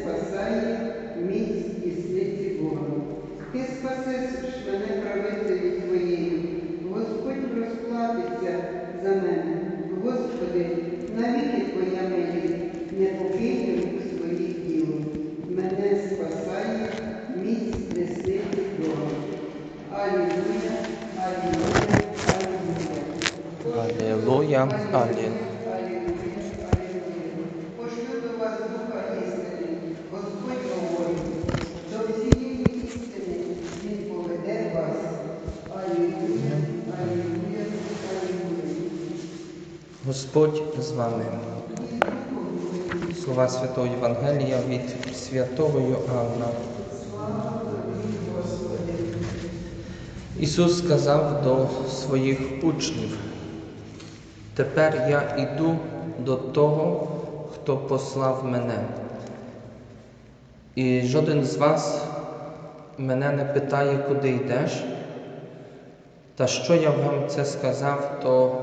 спасає міць і світі Бога. Ти спасеш мене правицею твоєю, Господь розплатиться за мене. Господи, навіки Твоя милість, не покинь у своїх діло. Мене спасає міць десниці Бога. Алілуя, алілуя, алілуя. Алілуя, алілуя. Пошлю до вас духа істини, Господь говорить, до всієї істини Він поведе вас. Алілуя, алілуя, алілуя. Господь з вами. Слова Святого Євангелія від Святого Йоанна. Ісус сказав до своїх учнів, тепер я іду до того, хто послав мене. І жоден з вас мене не питає, куди йдеш. Та що я вам це сказав, то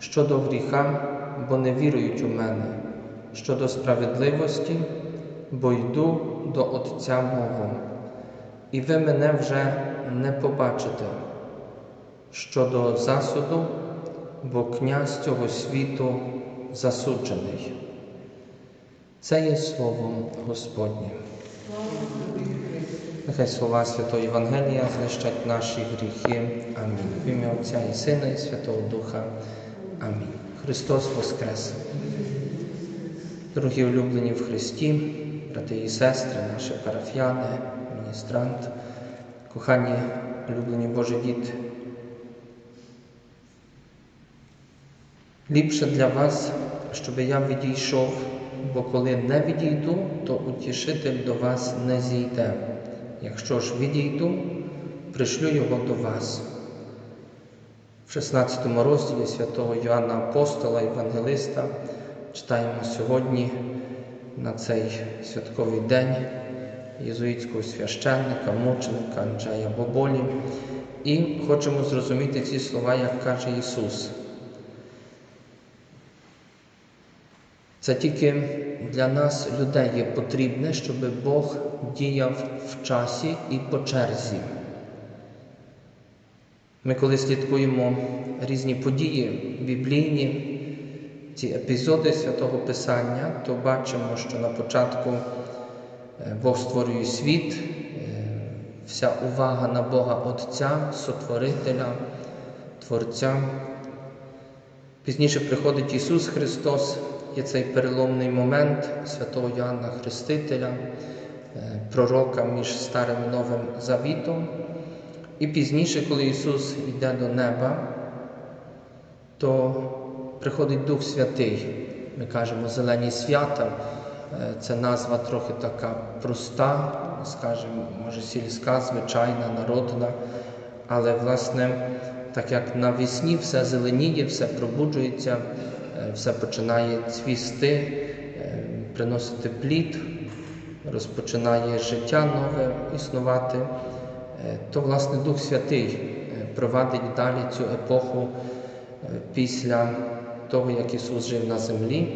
Щодо гріха, бо не вірують у мене, щодо справедливості, бо йду до Отця мого, і ви мене вже не побачите. Щодо засуду, бо князь цього світу засуджений. Це є слово Господнє. Нехай слова Святого Євангелія знищать наші гріхи. Амінь. В ім'я Отця і Сина, і Святого Духа. Амінь. Христос Воскрес. Дорогі улюблені в Христі, брати і сестри, наші парафіяни, міністрант, кохані, улюблені Божі діти. Ліпше для вас, щоб я відійшов, бо коли не відійду, то утішитель до вас не зійде. Якщо ж відійду, пришлю його до вас. В 16 розділі святого Йоанна Апостола, Євангелиста, читаємо сьогодні на цей святковий день єзуїтського священника, мученика Анджея Боболі. І хочемо зрозуміти ці слова, як каже Ісус. Це тільки для нас, людей, є потрібне, щоб Бог діяв в часі і по черзі. Ми, коли слідкуємо різні події біблійні, ці епізоди святого Писання, то бачимо, що на початку Бог створює світ, вся увага на Бога Отця, Сотворителя, Творця. Пізніше приходить Ісус Христос, є цей переломний момент святого Йоанна Хрестителя, пророка між Старим і Новим Завітом. І пізніше, коли Ісус йде до неба, то приходить Дух Святий. Ми кажемо зелені свята. Це назва трохи така проста, скажімо, може сільська, звичайна, народна. Але, власне, так як навесні все зеленіє, все пробуджується, все починає цвісти, приносити плід, розпочинає життя нове існувати, то, власне, Дух Святий провадить далі цю епоху після того, як Ісус жив на землі.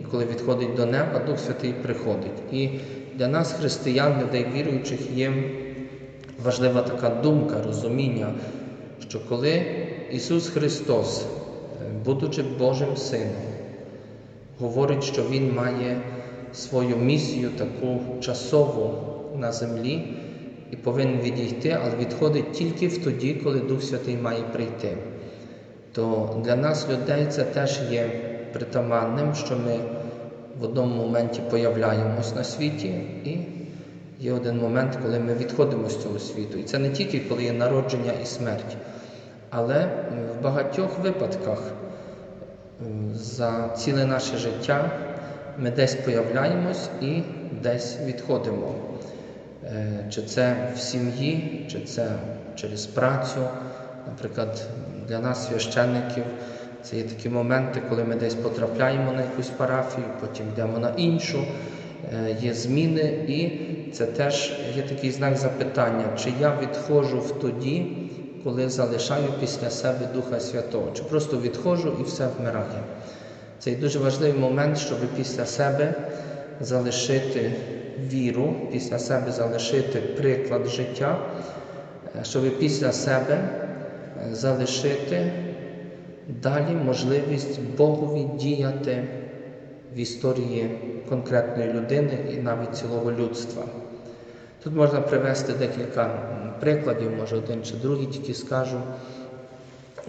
І коли відходить до неба, Дух Святий приходить. І для нас, християн, людей віруючих, є важлива така думка, розуміння, що коли Ісус Христос, будучи Божим Сином, говорить, що Він має свою місію таку часову на землі і повинен відійти, але відходить тільки в тоді, коли Дух Святий має прийти. То для нас, людей, це теж є притаманним, що ми в одному моменті появляємось на світі, і є один момент, коли ми відходимо з цього світу. І це не тільки коли є народження і смерть, але в багатьох випадках за ціле наше життя ми десь появляємось і десь відходимо. Е, Чи це в сім'ї, чи це через працю. Наприклад, для нас, священників, це є такі моменти, коли ми десь потрапляємо на якусь парафію, потім йдемо на іншу, е, є зміни, і це теж є такий знак запитання, чи я відходжу в тоді, коли залишаю після себе Духа Святого, чи просто відходжу і все вмирає. Це є дуже важливий момент, щоб після себе залишити віру, після себе залишити приклад життя, е, щоб після себе е, залишити далі можливість Богові діяти в історії конкретної людини і навіть цілого людства. Тут можна привести декілька прикладів, може один чи другий тільки скажу.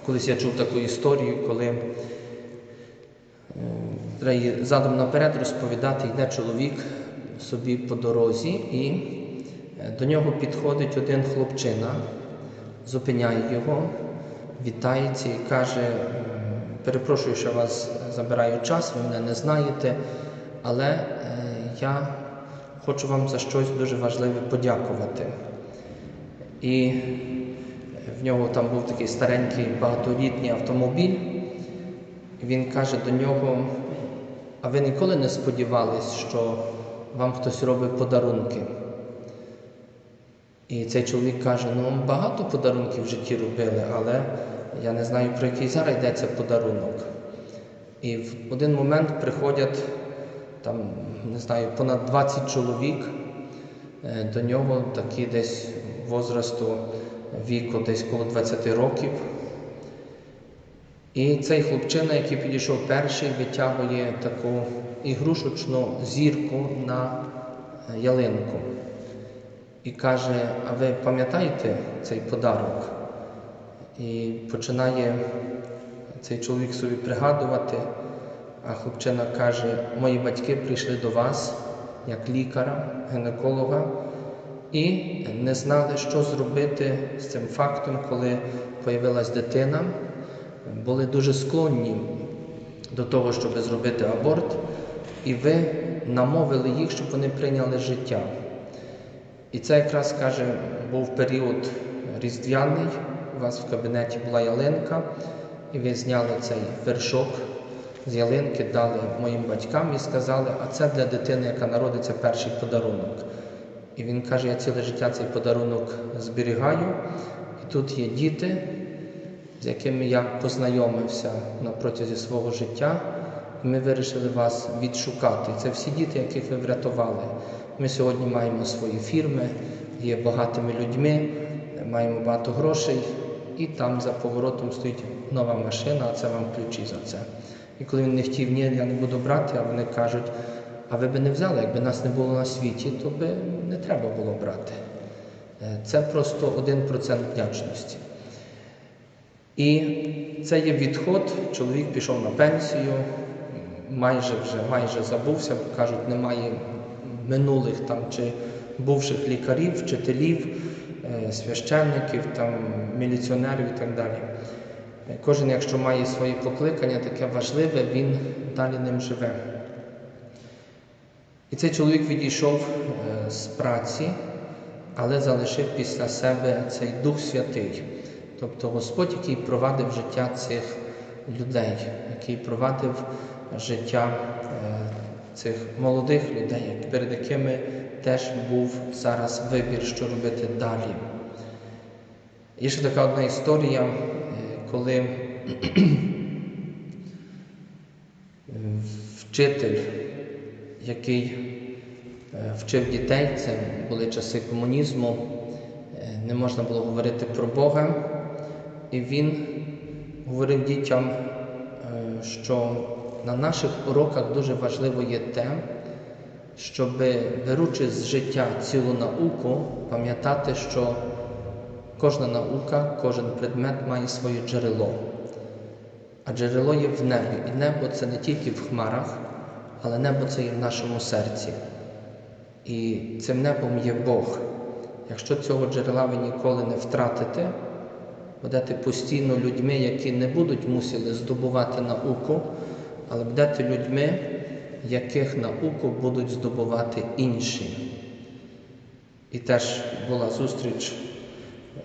Колись я чув таку історію, коли е, треба задом наперед розповідати, йде чоловік собі по дорозі, і е, до нього підходить один хлопчина, зупиняє його, вітається і каже: перепрошую, що вас забираю час, ви мене не знаєте, але е, я хочу вам за щось дуже важливе подякувати. І в нього там був такий старенький багаторітній автомобіль. Він каже до нього: а ви ніколи не сподівались, що вам хтось робить подарунки? І цей чоловік каже: ну багато подарунків в житті робили, але я не знаю, про який зараз йдеться подарунок. І в один момент приходять там, не знаю, понад 20 чоловік е, до нього, такі десь возрасту віку, десь коло 20 років. І цей хлопчина, який підійшов перший, витягує таку ігрушечну зірку на е, ялинку. І каже: А ви пам'ятаєте цей подарок? І починає цей чоловік собі пригадувати, а хлопчина каже: Мої батьки прийшли до вас як лікаря, гінеколога, і не знали, що зробити з цим фактом, коли появилась дитина. Були дуже склонні до того, щоб зробити аборт, і ви намовили їх, щоб вони прийняли життя. І це якраз каже, був період різдвяний. У вас в кабінеті була ялинка, і ви зняли цей вершок з ялинки, дали моїм батькам і сказали, а це для дитини, яка народиться перший подарунок. І він каже, я ціле життя цей подарунок зберігаю, і тут є діти, з якими я познайомився на протязі свого життя, і ми вирішили вас відшукати. Це всі діти, яких ви врятували. Ми сьогодні маємо свої фірми, є багатими людьми, маємо багато грошей, і там за поворотом стоїть нова машина, а це вам ключі за це. І коли він не хотів, ні, я не буду брати, а вони кажуть, а ви би не взяли, якби нас не було на світі, то би не треба було брати. Е, Це просто 1% вдячності. І це є відход. Чоловік пішов на пенсію, майже вже майже забувся, кажуть, немає минулих там чи бувших лікарів, вчителів, е, священників, там, міліціонерів і так далі. Е, Кожен, якщо має свої покликання, таке важливе, він далі ним живе. І цей чоловік відійшов е, з праці, але залишив після себе цей Дух Святий. Тобто Господь, який провадив життя цих людей, який провадив життя е, цих молодих людей, перед якими теж був зараз вибір, що робити далі. Є ще така одна історія, е, коли вчитель, який е, вчив дітей, це були часи комунізму, е, не можна було говорити про Бога. І він говорив дітям, е, що на наших уроках дуже важливо є те, щоб, беручи з життя цілу науку, пам'ятати, що кожна наука, кожен предмет має своє джерело. А джерело є в небі. І небо це не тільки в хмарах, але небо це є в нашому серці. І цим небом є Бог. Якщо цього джерела ви ніколи не втратите, будете постійно людьми, які не будуть мусили здобувати науку, але будете людьми, яких науку будуть здобувати інші. І теж була зустріч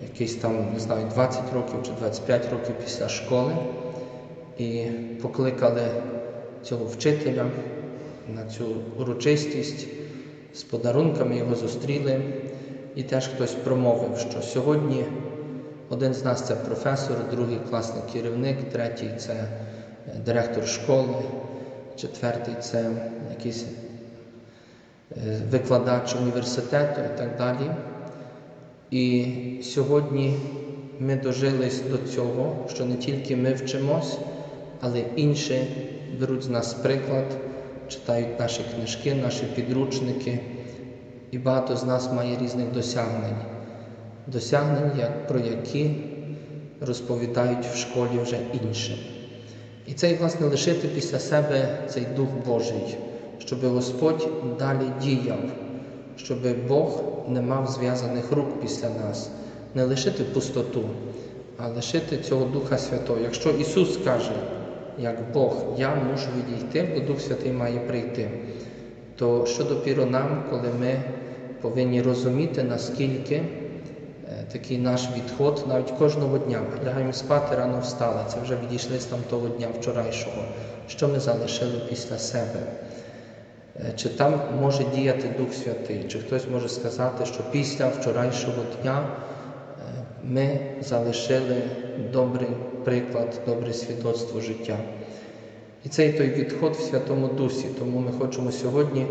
якийсь там, не знаю, 20 років чи 25 років після школи, і покликали цього вчителя на цю урочистість, з подарунками його зустріли. І теж хтось промовив, що сьогодні один з нас це професор, другий класний керівник, третій це е, директор школи, четвертий це якийсь е, викладач університету і так далі. І сьогодні ми дожились до цього, що не тільки ми вчимось, але інші беруть з нас приклад, читають наші книжки, наші підручники, і багато з нас має різних досягнень. Досягнень, про які розповідають в школі вже іншим. І це, власне, лишити після себе цей Дух Божий, щоб Господь далі діяв, щоб Бог не мав зв'язаних рук після нас, не лишити пустоту, а лишити цього Духа Святого. Якщо Ісус каже, як Бог, я мушу відійти, бо Дух Святий має прийти, то що допіро нам, коли ми повинні розуміти, наскільки такий наш відход навіть кожного дня. Лягаємо спати, рано встали. Це вже відійшли з там того дня вчорайшого. Що ми залишили після себе? Е, Чи там може діяти Дух Святий, чи хтось може сказати, що після вчорайшого дня е, ми залишили добрий приклад, добре свідоцтво життя. І цей той відход в Святому Дусі. Тому ми хочемо сьогодні,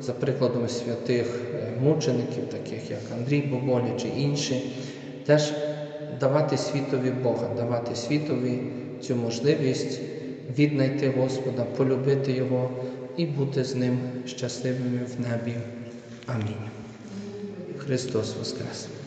за прикладом святих е, мучеників, таких як Андрій Боболя чи інші, теж давати світові Бога, давати світові цю можливість віднайти Господа, полюбити Його і бути з Ним щасливими в небі. Амінь. Христос Воскрес!